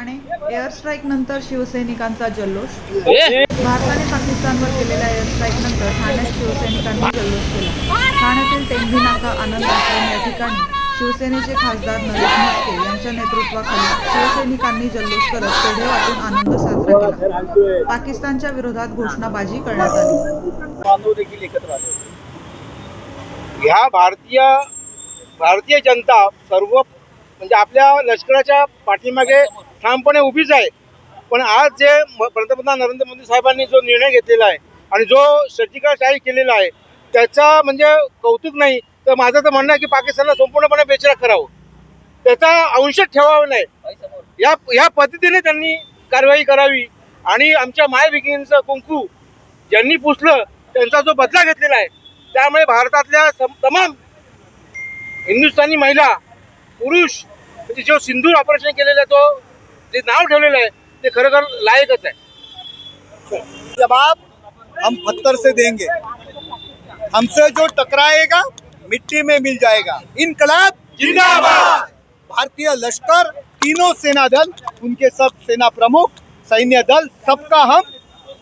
Thane air strike नंतर शिवसैनिकांचा जल्लोष. भारताने पाकिस्तानवर केलेल्या एअर स्ट्राईक नंतर ठाण्यात शिवसैनिकांनी जल्लोष केला. ठाण्यातील टेंभी नाका आनंद आश्रम या ठिकाणी शिवसेनेचे खासदार नरेश म्हस्के यांच्या नेतृत्वाखाली शिवसैनिकांनी जल्लोष करत पेढे वाटून आनंद साजरा केला. पाकिस्तानच्या विरोधात घोषणाबाजी करण्यात आली. बांधव देखील एकत्र आले होते. ह्या भारतीय भारतीय जनता सर्व म्हणजे आपल्या लष्कराच्या पाठीमागे ठामपणे उभीच आहे. पण आज जे पंतप्रधान नरेंद्र मोदी साहेबांनी जो निर्णय घेतलेला आहे आणि जो सर्जिकल स्ट्राईक केलेला आहे त्याचा म्हणजे कौतुक नाही तर माझं तर म्हणणं आहे की पाकिस्तानला संपूर्णपणे बेचरा करावं. त्याचा अंश ठेवावा नाही. या या पद्धतीने त्यांनी कारवाई करावी आणि आमच्या माय भगिनींचं कुंकू ज्यांनी पुसलं त्यांचा जो बदला घेतलेला आहे त्यामुळे भारतातल्या सम- तमाम हिंदुस्थानी महिला पुरुष म्हणजे जो सिंधूर ऑपरेशन केलेलं आहे तो जे नाव ठेवलेलं आहे, ते खरोखर लायकच आहे. जवाब हम पत्थर से देंगे, हमसे जो टकराएगा, मिट्टी में मिल जाएगा। इनकलाब जिंदाबाद! भारतीय लश्कर, तीनों सेना दल उनके सब सेना प्रमुख, सैन्य दल, सबका हम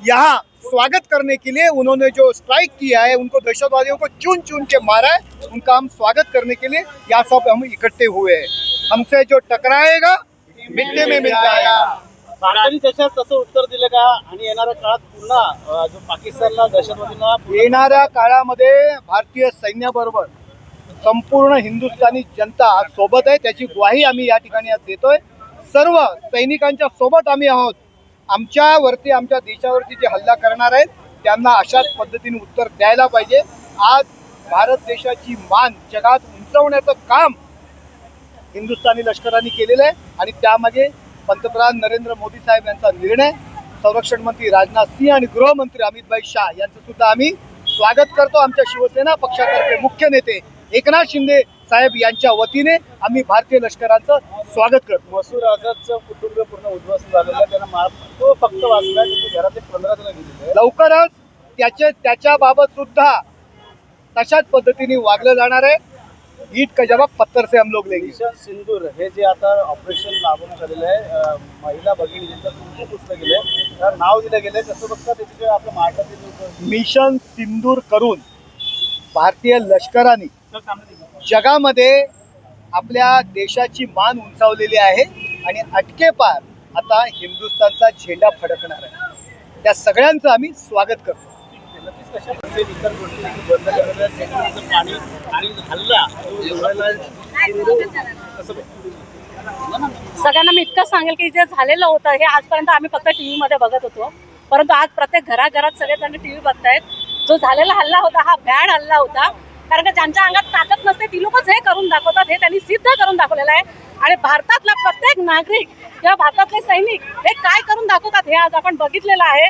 यहाँ स्वागत करने के लिए उन्होंने जो स्ट्राइक किया है, उनको दहशतवादियों को चुन चुन के मारा है, उनका हम स्वागत करने के लिए यहाँ सब हम इकट्ठे हुए हैं। हमसे जो टकराएगा मिट्टी में मिल जाएगा। भारताने त्याच्यात तसं उत्तर दिलं का? आणि येणाऱ्या काळात पुन्हा जो पाकिस्तानला दहशतवादींना येणाऱ्या काळामध्ये भारतीय सैन्याबरोबर संपूर्ण हिंदुस्थानी जनता आज सोबत आहे. त्याची ग्वाही आम्ही या ठिकाणी आज देतोय. सर्व सैनिकांच्या सोबत आम्ही आहोत. आमच्यावरती आमच्या देशावरती जे हल्ला करणार आहेत त्यांना अशाच पद्धतीने उत्तर द्यायला पाहिजे. आज भारत देशाची मान जगात उंचवण्याचं काम हिंदुस्थानी लष्कराने केलेलं आहे आणि त्यामागे पंतप्रधान नरेंद्र मोदी साहेब यांचा निर्णय संरक्षण मंत्री राजनाथ सिंह आणि गृहमंत्री अमित शाह यांचं सुद्धा आम्ही स्वागत करतो. आमच्या शिवसेना पक्षातर्फे मुख्य नेते एकनाथ शिंदे साहेब यांच्या वतीने आम्ही भारतीय लष्कराचं स्वागत करतो. मसूर आझादचं कुटुंब पूर्ण उद्ध्वस्त झालेलं त्यांना तो फक्त वाचला घरातले पंधरा जण गेलेले. लवकरच त्याचे त्याच्याबाबत सुद्धा तशाच पद्धतीने वागलं जाणार आहे. ईट का जवाब पत्थर से हम लोग लेंगे। मिशन सिंदूर हे जे आता ऑपरेशन राबवण्यात आलेलं आहे महिला भगिनी ज्यांचं पुसलं गेलंय त्याला नाव दिलं गेलंय तसं बघता त्याचे जे आपल्या महाराष्ट्रातील मिशन सिंदूर करून भारतीय लष्कराने जगामध्ये आपल्या देशाची मान उंचावलेली आहे आणि अटके पार आता हिंदुस्थानचा झेंडा फडकणार आहे. त्या सगळ्यांचं आम्ही स्वागत करतो. सगळ्यांना मी इतकं सांगेल की जे झालेलं होतं हे आजपर्यंत आम्ही फक्त टीव्ही मध्ये बघत होतो. परंतु आज प्रत्येक घराघरात सगळेजण टीव्ही बघतायत. जो झालेला हल्ला होता हा भॅड हल्ला होता. कारण का ज्यांच्या अंगात ताकद नसते ती लोकच हे करून दाखवतात हे त्यांनी सिद्ध करून दाखवलेलं आहे. आणि भारतातला प्रत्येक नागरिक किंवा भारतातले सैनिक हे काय करून दाखवतात हे आज आपण बघितलेलं आहे.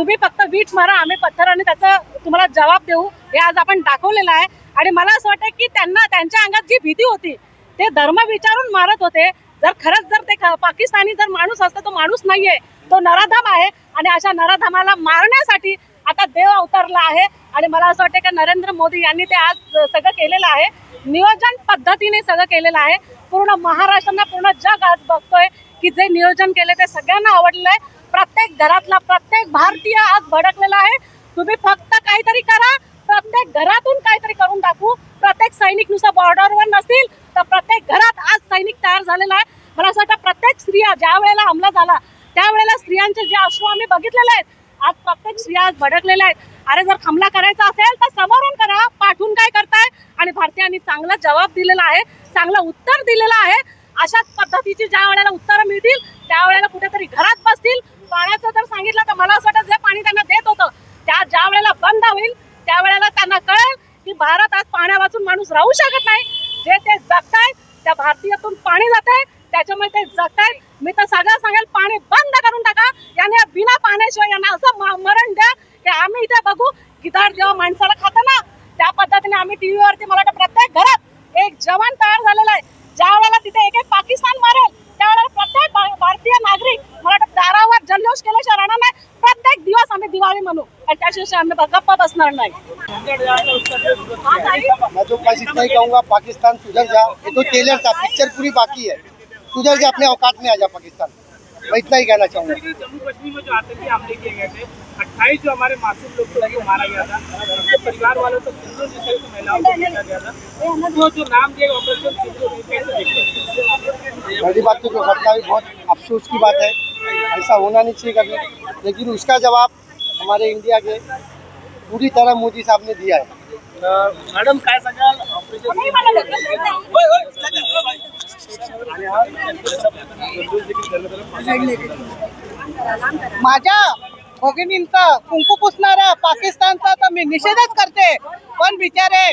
तुम्ही फक्त वीट मारा आम्ही पत्थराने त्याचा तुम्हाला जबाब देऊ. हे आज आपण दाखवलेलं आहे. आणि मला असं वाटतं की त्यांना त्यांच्या अंगात जी भीती होती ते धर्म विचारून मारत होते. जर खरंच जर ते पाकिस्तानी जर माणूस असतं तो माणूस नाहीये. तो नराधम आहे. आणि अशा नराधमाला मारण्यासाठी आता देव अवतरला आहे. आणि मला असं वाटतं की नरेंद्र मोदी यांनी ते आज सगळं केलेलं आहे. नियोजन पद्धतीने सगळं केलेलं आहे. पूर्ण महाराष्ट्रांना पूर्ण जग आज बघतोय की जे नियोजन केले ते सगळ्यांना आवडलेलं आहे. प्रत्येक घरातला प्रत्येक भारतीय आज भडकलेला आहे. तुम्ही फक्त काहीतरी करा. प्रत्येक घरातून काहीतरी करून दाखवू प्रत्येक सैनिक नुसतं बॉर्डरवर नसतील तर प्रत्येक घरात आज सैनिक तयार झालेला आहे. मला असं वाटतं प्रत्येक स्त्रिया ज्या वेळेला हमला झाला त्यावेळेला स्त्रियांचे जे अश्रू आम्ही बघितलेले आहेत आज प्रत्येक स्त्रिया आज भडकलेल्या आहेत. अरे जर हमला करायचा असेल तर समोरून करा. पाठवून काय करताय? आणि भारतीयांनी चांगला जबाब दिलेला आहे चांगलं उत्तर दिलेलं आहे. अशाच पद्धतीची ज्या वेळेला उत्तरं मिळतील त्यावेळेला कुठेतरी घरात बसतील पाण्याचं जर सांगितलं तर मला असं वाटतं जे पाणी त्यांना देत होतं त्या ज्या वेळेला बंद होईल त्यावेळेला त्यांना कळेल की भारत आज पाण्यावाचून माणूस राहू शकत नाही. जे ते जगतायत त्या भारतीयातून पाणी जात आहे त्याच्यामुळे ते जगतायत. मी तर सगळं सांगेल पाणी बंद करून टाका. याने बिना पाण्याशिवाय यांना असं मरण द्या. की आम्ही इथे बघू. गिधाड जेव्हा माणसाला खातं ना त्या पद्धतीने आम्ही टीव्हीवरती मला वाटतं प्रत्येक घरात एक जवान तयार झालेला आहे. ज्या वेळेला तिथे एक एक पाकिस्तान मारेल त्यावेळेला प्रत्येक भारतीय नागरिक केल्याशिवाय राहणार नाही. प्रत्येक दिवस आम्ही दिवाळी म्हणू. आणि त्याशिवाय आम्ही गप्पा बसणार नाही. मैं तो बस इतना ही कहूँगा पाकिस्तान सुधर जा. ये तो टेलर था पिक्चर पूरी बाकी है. सुधर जा अपने औकात में आ जा पाकिस्तान. मैं इतना ही कहना चाहूँगा। जम्मू कश्मीर में जो आतंकी हमले किए गए थे अट्ठाईस जो हमारे मासूम लोग उनको मारा गया था। उनके परिवार वालों को सिंधु महिलाओं को भेजा गया था। वो जो नाम दिया ऑपरेशन सिंधु कैसे देखते हैं? पहली बात तो जो घटना हुई बहुत अफसोस की बात है। ऐसा होना नहीं चाहिए कभी। लेकिन उसका जवाब हमारे इंडिया के पूरी तरह मोदी साहब ने दिया है। मॅडम काय सांगाल? ऑपरेशन माझ्या भगिनींचा कुंकू पुसणाऱ्या पाकिस्तानचा तर मी निषेधच करते. पण बिचारे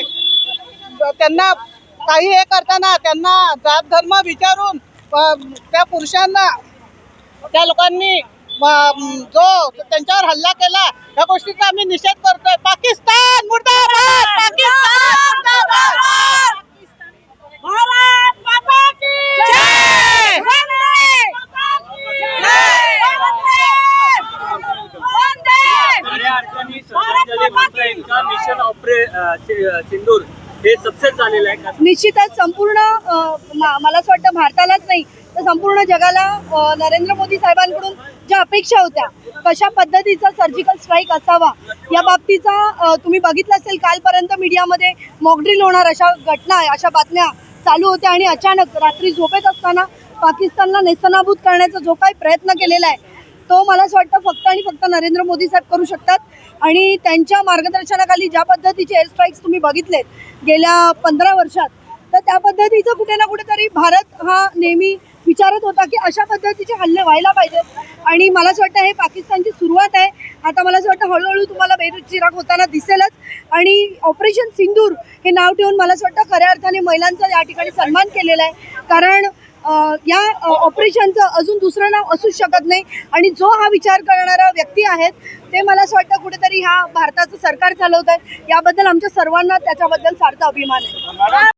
त्यांना काही हे करताना त्यांना जात धर्म विचारून त्या पुरुषांना त्या लोकांनी जो त्यांच्यावर हल्ला केला या गोष्टीचा आम्ही निषेध करतोय. पाकिस्तान मुर्दाबाद! पाकिस्तान मुर्दाबाद! भारत माता की जय! वंदे! खऱ्या अर्थाने श्रद्धांजली म्हणता येईल का मिशन ऑपरे सिंदूर हे सक्सेस झालेलं आहे का? निश्चितच संपूर्ण मला असं वाटतं भारतालाच नाही संपूर्ण जगाला नरेंद्र मोदी साहेबांकडून ज्या अपेक्षा होत्या कशा पद्धतीचा सर्जिकल स्ट्राईक असावा या बाबतीचा तुम्ही बघितलं असेल कालपर्यंत मीडियामध्ये मॉकड्रिल होणार अशा घटना अशा बातम्या चालू होत्या आणि अचानक रात्री झोपेत असताना पाकिस्तानला नेस्तनाबूत करण्याचा जो काही प्रयत्न केलेला आहे तो मला असं वाटतं फक्त आणि फक्त नरेंद्र मोदी साहेब करू शकतात. आणि त्यांच्या मार्गदर्शनाखाली ज्या पद्धतीचे एअर स्ट्राईक्स तुम्ही बघितलेत गेल्या पंधरा वर्षात तर त्या पद्धतीचं कुठे ना कुठेतरी भारत हा नेहमी विचारत होता की अशा पद्धतीचे हल्ले व्हायला पाहिजेत. आणि मला असं वाटतं हे पाकिस्तानची सुरुवात आहे. आता मला असं वाटतं हळूहळू तुम्हाला बेरुचिराग होताना दिसेलच. आणि ऑपरेशन सिंदूर हे नाव ठेवून मला असं वाटतं खऱ्या अर्थाने महिलांचा या ठिकाणी सन्मान केलेला आहे. कारण या ऑपरेशनचं अजून दुसरं नाव असूच शकत नाही. आणि जो हा विचार करणारा व्यक्ती आहेत ते मला असं वाटतं कुठेतरी ह्या भारताचं सरकार चालवत आहे याबद्दल आमच्या सर्वांना त्याच्याबद्दल सारखा अभिमान आहे.